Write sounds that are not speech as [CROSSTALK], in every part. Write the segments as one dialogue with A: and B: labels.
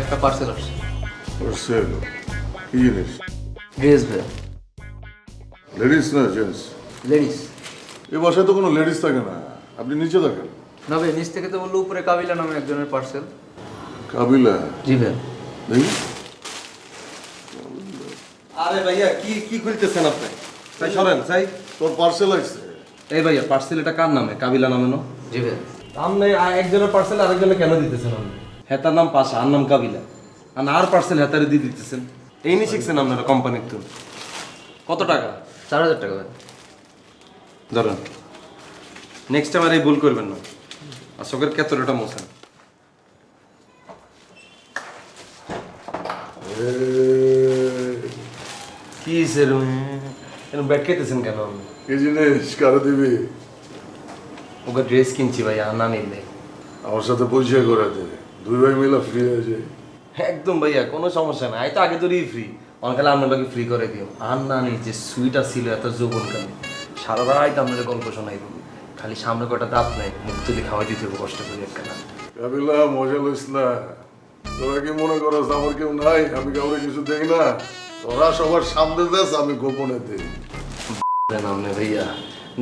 A: একটা পার্সেল আসছে
B: পার্সেল কি জিনিস
A: ড্রেস ভাইয়া
B: লেডিস না জেন্টস
A: লেডিস
B: এই বাসায় তো কোনো লেডিস থাকে না আপনি নিচে থাকেন
A: না ভাই নিচ থেকে তো বলল উপরে কাবিলা নামে একজনের পার্সেল
B: কাবিলা
A: জি ভাইয়া
B: দেখি
C: আরে ভাইয়া কি কি খুলতেছেন আপনি তাই সরেন তাই
B: তোর পার্সেল আসছে
C: এই ভাইয়া পার্সেল এটা কার নামে কাবিলা নামে না
A: জি
C: আপনি একজনের পার্সেল আরেকজনে কেন দিতেছেন আপনি হেতার নাম পাশা আর নাম কাবিলা। আর আর পার্সেল হেতারে দিয়ে দিতেছেন। এই নিয়ে শিখছেন আপনারা কোম্পানির তো কত টাকা?
A: চার হাজার টাকা ভাই।
C: ধরেন। নেক্সট টাইম আর এই ভুল করবেন না। আর চোখের কেতরটা মোছেন। কি স্যার এরকম ব্যাট খেতেছেন কেন আপনি?
B: কি জিনিস কারও দিবি।
C: ওকে ড্রেস কিনছি ভাই আনা নিলে।
B: আমার সাথে পরিচয় করে দে দুই ভাই মিলে ফ্রি হয়ে যায়।
C: একদম ভাইয়া কোনো সমস্যা নাই। তো আগে তোরই ফ্রি অনকালে আপনাকে ফ্রি করে দিও। আর না নেই যে সুইটা ছিল এত যৌবন কালে সারা রাত আপনাদের গল্প শোনাই দেবো খালি সামনে কটা দাঁত নাই মুখ তুলি খাওয়াই দিতে হবে কষ্ট করে একখানা।
B: কাবিলা মজা লইস না। তোরা কি মনে করস আমার কেউ নাই? আমি কাউরে কিছু দেই না? তোরা সবার সামনে দেস আমি গোপনে দিই।
C: আপনি ভাইয়া।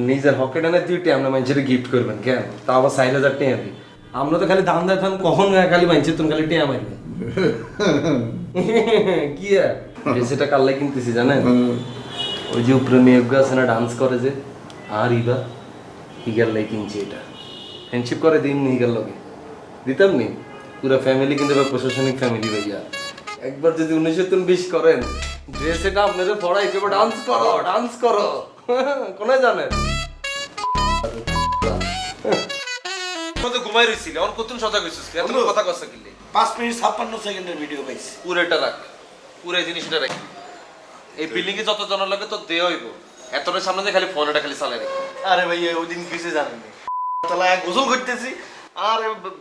C: নিজের হকেট এনে দুইটি আপনি মানুষের গিফট করবেন কেন? তা আবার সাইড হাজার দিই আমরা তো খালি দাম দেয় কখন খালি মানুষের তুমি খালি টিয়া মারবে। [LAUGHS] কি সেটা কাল্লাই কিনতেছি জানেন? ওই যে উপরে মেয়েগুলো আছে না ডান্স করে যে আর ইবা লাই কিনছি এটা। ফ্রেন্ডশিপ করে দিন হিগার লগে। দিতাম নি? পুরো ফ্যামিলি কিন্তু প্রশাসনিক ফ্যামিলি ভাইয়া। একবার যদি উনিশশো তুমি বিশ করেন ড্রেস এটা আপনাদের পড়াই কেবল ডান্স করো ডান্স করো। [LAUGHS] কোনে জানেন? ঘুমাই রইছিল অন কতক্ষণ সজাগ হইছিস এত কথা কষ্ট কিনলে
D: পাঁচ মিনিট ছাপ্পান্ন সেকেন্ডের ভিডিও পাইছি।
C: পুরোটা রাখ পুরো এই জিনিসটা রাখ। এই বিল্ডিং এ যত জন লাগে তো দেয়া হইব এতটার সামনে দিয়ে খালি ফোনটা খালি চালাই রাখি।
D: আরে ভাই ওই দিন কিছু জানেন তাহলে গোসল করতেছি। আর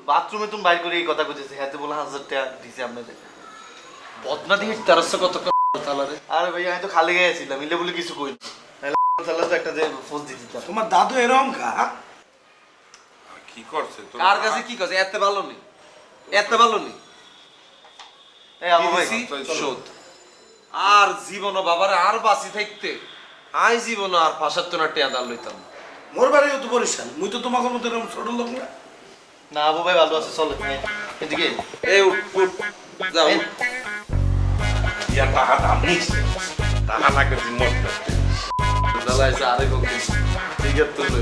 D: বাথরুমে তুমি বাইর করে এই কথা কইতেছি। হাতে বলে হাজার টাকা দিছি আপনাদের।
C: বদনা দিয়ে তেরোশো কত চালারে
D: আরে ভাই আমি তো খালি গেছিলাম মিলে বলে কিছু কই তাহলে তো একটা যে ফোন দিতে দিতাম
E: তোমার দাদু এরকম খা
F: কি করছে? তো
C: কার কাছে কি কাছে এত ভালো নেই। এত ভালো নেই।
D: এই আবু ভাই
C: শোধ আর জীবন বাবার আর বাঁচি থাকতে আই জীবন আর ফাঁসার তো না টেয়া দাল লইতাম।
E: মোর বাড়িও তো পরিশান মুই তো তোমাকে মতো এরকম ছোট লোক না।
D: না আবু ভাই ভালো আছে চলে। এদিকে
C: এই উঠ, উঠ, যাও।
F: ইয়া টাকা দাম নিস টাকা লাগে তুই মরতে
C: জ্বালাইছে আরেক অগ্নি। ঠিক আছে তো।